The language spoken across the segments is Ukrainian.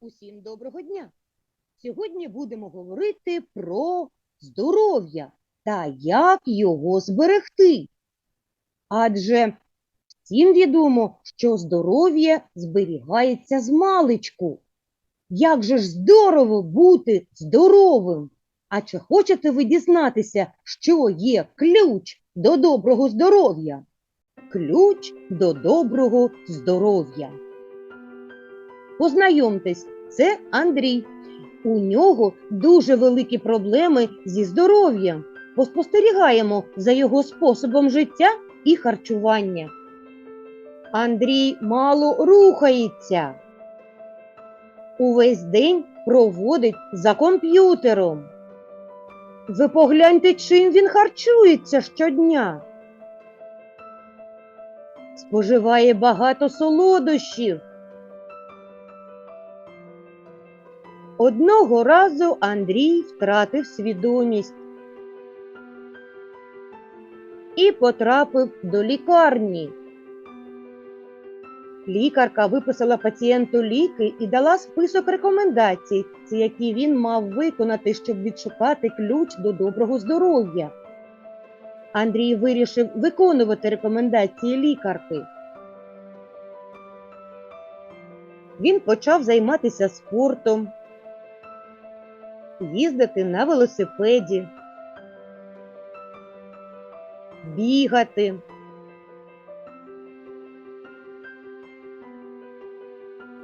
Усім доброго дня! Сьогодні будемо говорити про здоров'я та як його зберегти. Адже всім відомо, що здоров'я зберігається з маличку. Як же ж здорово бути здоровим! А чи хочете ви дізнатися, що є ключ до доброго здоров'я? Ключ до доброго здоров'я. Познайомтесь, це Андрій. У нього дуже великі проблеми зі здоров'ям. Поспостерігаємо за його способом життя і харчування. Андрій мало рухається. Увесь день проводить за комп'ютером. Ви погляньте, чим він харчується щодня. Споживає багато солодощів. Одного разу Андрій втратив свідомість і потрапив до лікарні. Лікарка виписала пацієнту ліки і дала список рекомендацій, які він мав виконати, щоб відшукати ключ до доброго здоров'я. Андрій вирішив виконувати рекомендації лікарки. Він почав займатися спортом, їздити на велосипеді, бігати.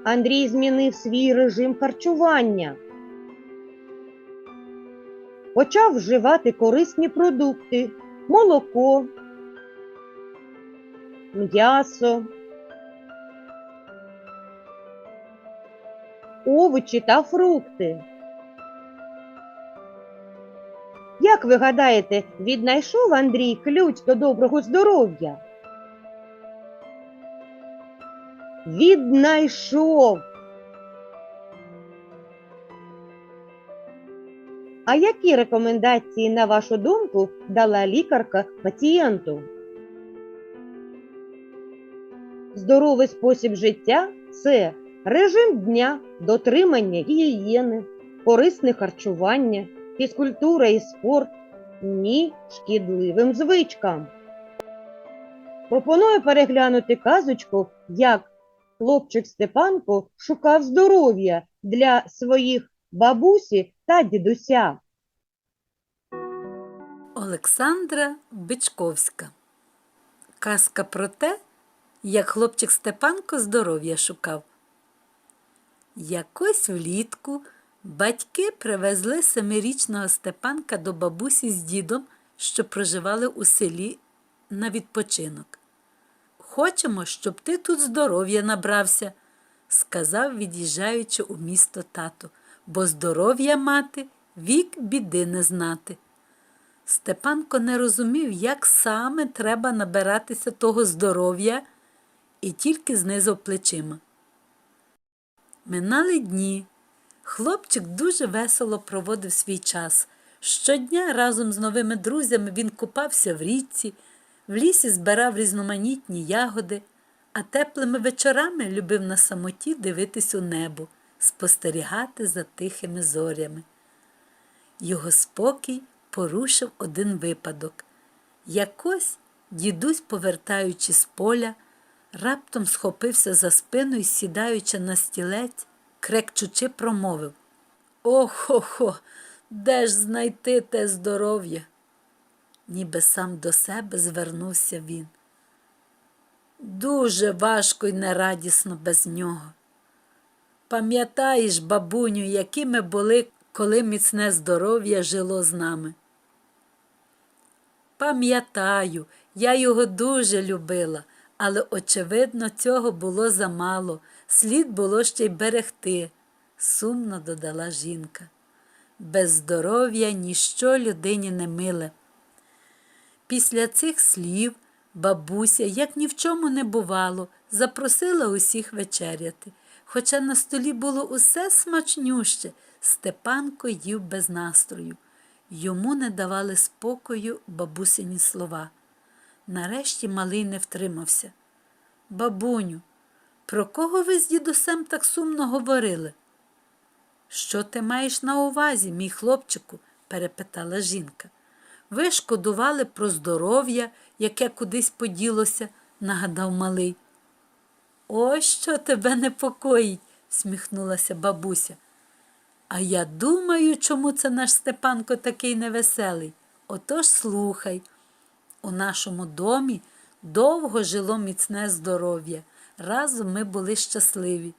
Андрій змінив свій режим харчування. Почав вживати корисні продукти, молоко, м'ясо, овочі та фрукти. Як ви гадаєте, віднайшов Андрій ключ до доброго здоров'я? Віднайшов. А які рекомендації, на вашу думку, дала лікарка пацієнту? Здоровий спосіб життя це режим дня, дотримання гігієни, корисне харчування, фізкультура і спорт, ні шкідливим звичкам. Пропоную переглянути казочку, як хлопчик Степанко шукав здоров'я для своїх бабусі та дідуся. Олександра Бичковська. Казка про те, як хлопчик Степанко здоров'я шукав. Якось влітку батьки привезли семирічного Степанка до бабусі з дідом, що проживали у селі на відпочинок. Хочемо, щоб ти тут здоров'я набрався, сказав, від'їжджаючи у місто тато, бо здоров'я мати вік біди не знати. Степанко не розумів, як саме треба набиратися того здоров'я, і тільки знизав плечима. Минали дні. Хлопчик дуже весело проводив свій час. Щодня разом з новими друзями він купався в річці, в лісі збирав різноманітні ягоди, а теплими вечорами любив на самоті дивитись у небо, спостерігати за тихими зорями. Його спокій порушив один випадок. Якось дідусь, повертаючи з поля, раптом схопився за спину і, сідаючи на стілець, крекчучи, промовив Охо-хо, де ж знайти те здоров'я? Ніби сам до себе звернувся він. Дуже важко й нерадісно без нього. Пам'ятаєш, бабуню, які ми були, коли міцне здоров'я жило з нами? Пам'ятаю, я його дуже любила, але, очевидно, цього було замало, слід було ще й берегти, сумно додала жінка. Без здоров'я ніщо людині не миле. Після цих слів бабуся, як ні в чому не бувало, запросила усіх вечеряти. Хоча на столі було усе смачнюще, Степанко їв без настрою. Йому не давали спокою бабусині слова. Нарешті малий не втримався. Бабуню, про кого ви з дідусем так сумно говорили? Що ти маєш на увазі, мій хлопчику? перепитала жінка. Ви шкодували про здоров'я, яке кудись поділося, нагадав малий. Ось що тебе непокоїть, сміхнулася бабуся. А я думаю, чому це наш Степанко такий невеселий. Отож слухай. У нашому домі довго жило міцне здоров'я. Разом ми були щасливі.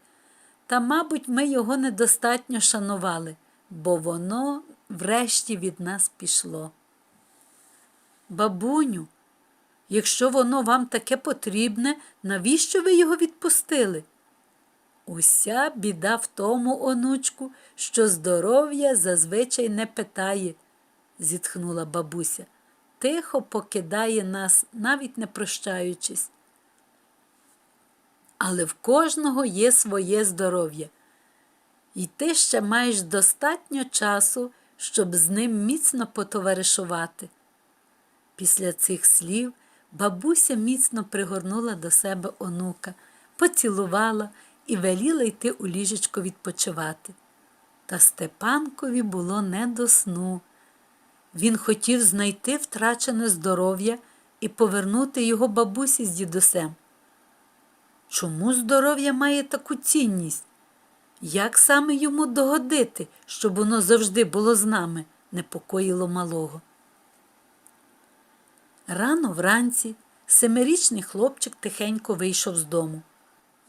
Та, мабуть, ми його недостатньо шанували, бо воно врешті від нас пішло. Бабуню, якщо воно вам таке потрібне, навіщо ви його відпустили? Уся біда в тому, онучку, що здоров'я зазвичай не питає, зітхнула бабуся. Тихо покидає нас, навіть не прощаючись. Але в кожного є своє здоров'я. І ти ще маєш достатньо часу, щоб з ним міцно потоваришувати. Після цих слів бабуся міцно пригорнула до себе онука, поцілувала і веліла йти у ліжечко відпочивати. Та Степанкові було не до сну. Він хотів знайти втрачене здоров'я і повернути його бабусі з дідусем. Чому здоров'я має таку цінність? Як саме йому догодити, щоб воно завжди було з нами, непокоїло малого. Рано вранці семирічний хлопчик тихенько вийшов з дому.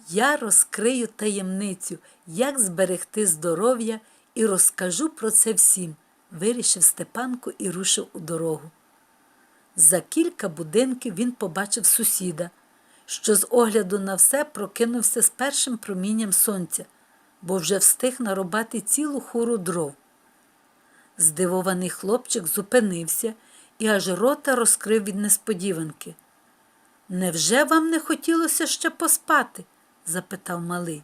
Я розкрию таємницю, як зберегти здоров'я, і розкажу про це всім, вирішив Степанко і рушив у дорогу. За кілька будинків він побачив сусіда, що з огляду на все прокинувся з першим промінням сонця, бо вже встиг нарубати цілу хуру дров. Здивований хлопчик зупинився і аж рота розкрив від несподіванки. Невже вам не хотілося ще поспати? запитав малий.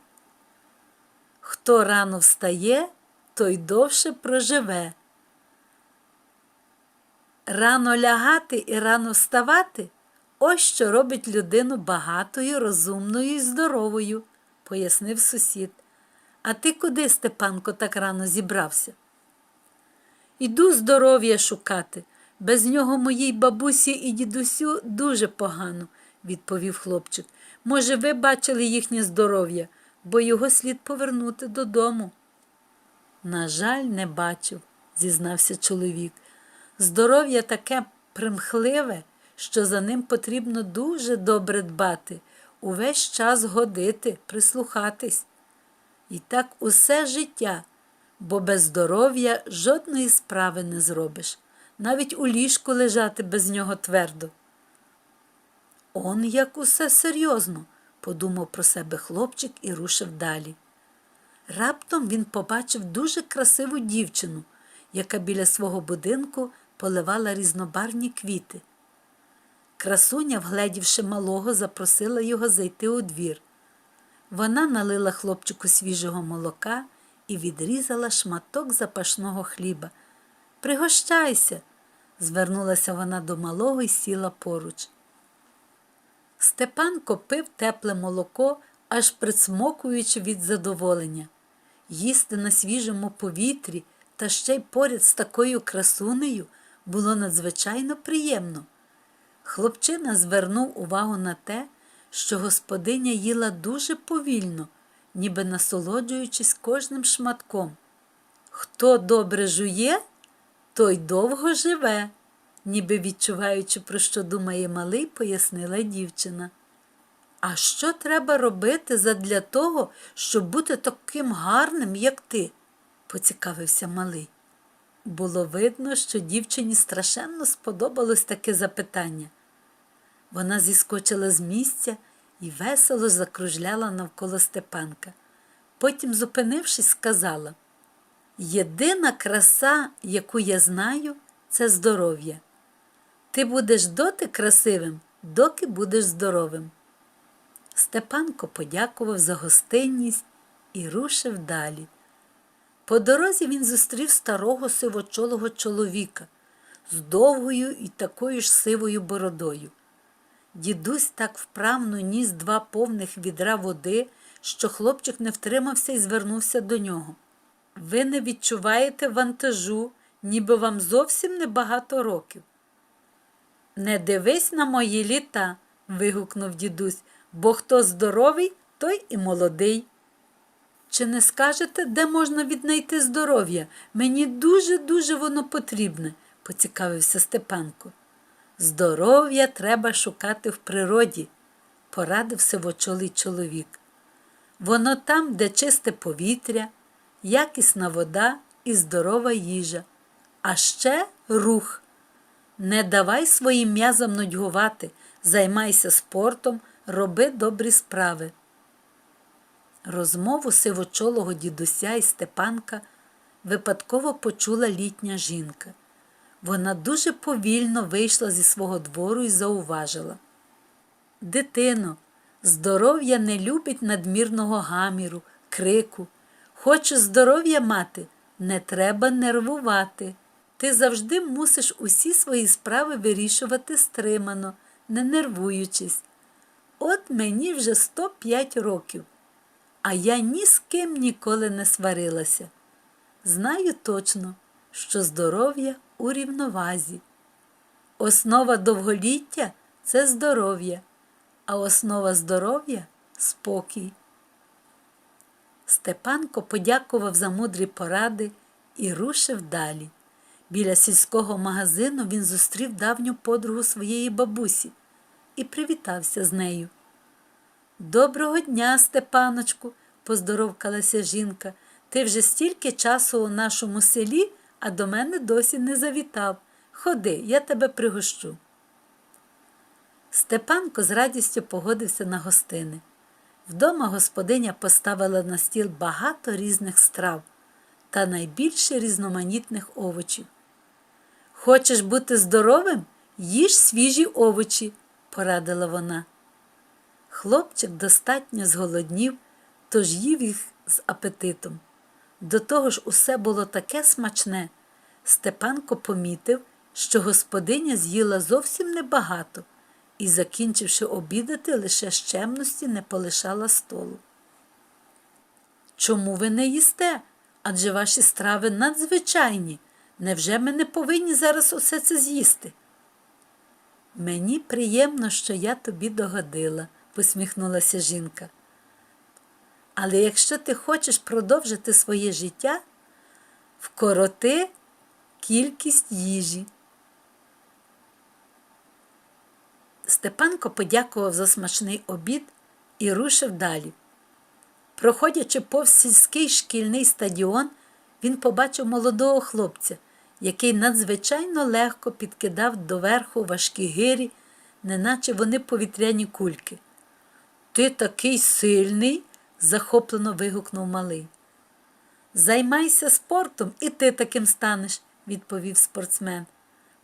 Хто рано встає, той довше проживе. Рано лягати і рано вставати ось що робить людину багатою, розумною і здоровою, пояснив сусід. А ти куди, Степанко, так рано зібрався? Іду здоров'я шукати. Без нього моїй бабусі і дідусю дуже погано, відповів хлопчик. Може, ви бачили їхнє здоров'я, бо його слід повернути додому. На жаль, не бачив, зізнався чоловік. Здоров'я таке примхливе, що за ним потрібно дуже добре дбати, увесь час годити, прислухатись. І так усе життя, бо без здоров'я жодної справи не зробиш, навіть у ліжку лежати без нього твердо. Он як усе серйозно, подумав про себе хлопчик і рушив далі. Раптом він побачив дуже красиву дівчину, яка біля свого будинку поливала різнобарвні квіти. Красуня, вгледівши малого, запросила його зайти у двір. Вона налила хлопчику свіжого молока і відрізала шматок запашного хліба. Пригощайся, звернулася вона до малого і сіла поруч. Степанко пив тепле молоко, аж присмокуючи від задоволення. Їсти на свіжому повітрі та ще й поряд з такою красунею було надзвичайно приємно. Хлопчина звернув увагу на те, що господиня їла дуже повільно, ніби насолоджуючись кожним шматком. Хто добре жує, той довго живе, ніби відчуваючи, про що думає малий, пояснила дівчина. А що треба робити задля того, щоб бути таким гарним, як ти? поцікавився малий. Було видно, що дівчині страшенно сподобалось таке запитання. Вона зіскочила з місця і весело закружляла навколо Степанка. Потім, зупинившись, сказала Єдина краса, яку я знаю, це здоров'я. Ти будеш доти красивим, доки будеш здоровим. Степанко подякував за гостинність і рушив далі. По дорозі він зустрів старого сивочолого чоловіка з довгою і такою ж сивою бородою. Дідусь так вправно ніс два повних відра води, що хлопчик не втримався і звернувся до нього. Ви не відчуваєте вантажу, ніби вам зовсім небагато років. Не дивись на мої літа, вигукнув дідусь, бо хто здоровий, той і молодий. Чи не скажете, де можна віднайти здоров'я? Мені дуже-дуже воно потрібне, поцікавився Степанко. Здоров'я треба шукати в природі, порадив сивочолий чоловік. Воно там, де чисте повітря, якісна вода і здорова їжа, а ще рух. Не давай своїм м'язам нудьгувати, займайся спортом, роби добрі справи. Розмову сивочолого дідуся і Степанка випадково почула літня жінка. Вона дуже повільно вийшла зі свого двору і зауважила. Дитино, здоров'я не любить надмірного гаміру, крику. Хочеш здоров'я мати, не треба нервувати. Ти завжди мусиш усі свої справи вирішувати стримано, не нервуючись. От мені вже 105 років, а я ні з ким ніколи не сварилася. Знаю точно, що здоров'я у рівновазі. Основа довголіття це здоров'я, а основа здоров'я спокій. Степанко подякував за мудрі поради і рушив далі. Біля сільського магазину він зустрів давню подругу своєї бабусі і привітався з нею. Доброго дня, Степаночку, поздоровкалася жінка. Ти вже стільки часу у нашому селі, а до мене досі не завітав. Ходи, я тебе пригощу. Степанко з радістю погодився на гостини. Вдома господиня поставила на стіл багато різних страв та найбільше різноманітних овочів. Хочеш бути здоровим? Їж свіжі овочі, порадила вона. Хлопчик достатньо зголоднів, тож їв їх з апетитом. До того ж, усе було таке смачне. Степанко помітив, що господиня з'їла зовсім небагато і, закінчивши обідати, лише з чемності не полишала столу. Чому ви не їсте? Адже ваші страви надзвичайні. Невже ми не повинні зараз усе це з'їсти? Мені приємно, що я тобі догодила, посміхнулася жінка. Але якщо ти хочеш продовжити своє життя, вкороти кількість їжі. Степанко подякував за смачний обід і рушив далі. Проходячи повз сільський шкільний стадіон, він побачив молодого хлопця, який надзвичайно легко підкидав доверху важкі гирі, неначе вони повітряні кульки. Ти такий сильний, захоплено вигукнув малий. Займайся спортом, і ти таким станеш, відповів спортсмен.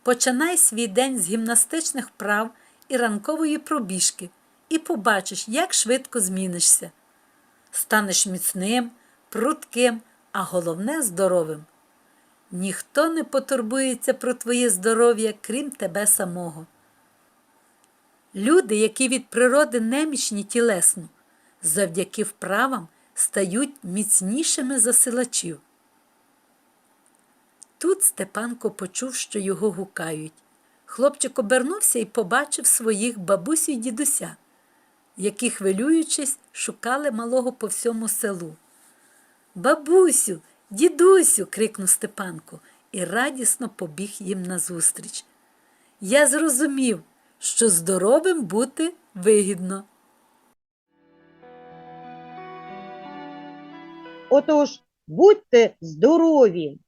Починай свій день з гімнастичних вправ і ранкової пробіжки, і побачиш, як швидко змінишся. Станеш міцним, прутким, а головне здоровим. Ніхто не потурбується про твоє здоров'я, крім тебе самого. Люди, які від природи немічні тілесно, завдяки вправам стають міцнішими за силачів. Тут Степанко почув, що його гукають. Хлопчик обернувся і побачив своїх бабусю й дідуся, які, хвилюючись, шукали малого по всьому селу. Бабусю, дідусю. крикнув Степанко і радісно побіг їм назустріч. Я зрозумів, що здоровим бути вигідно. Отож, будьте здорові!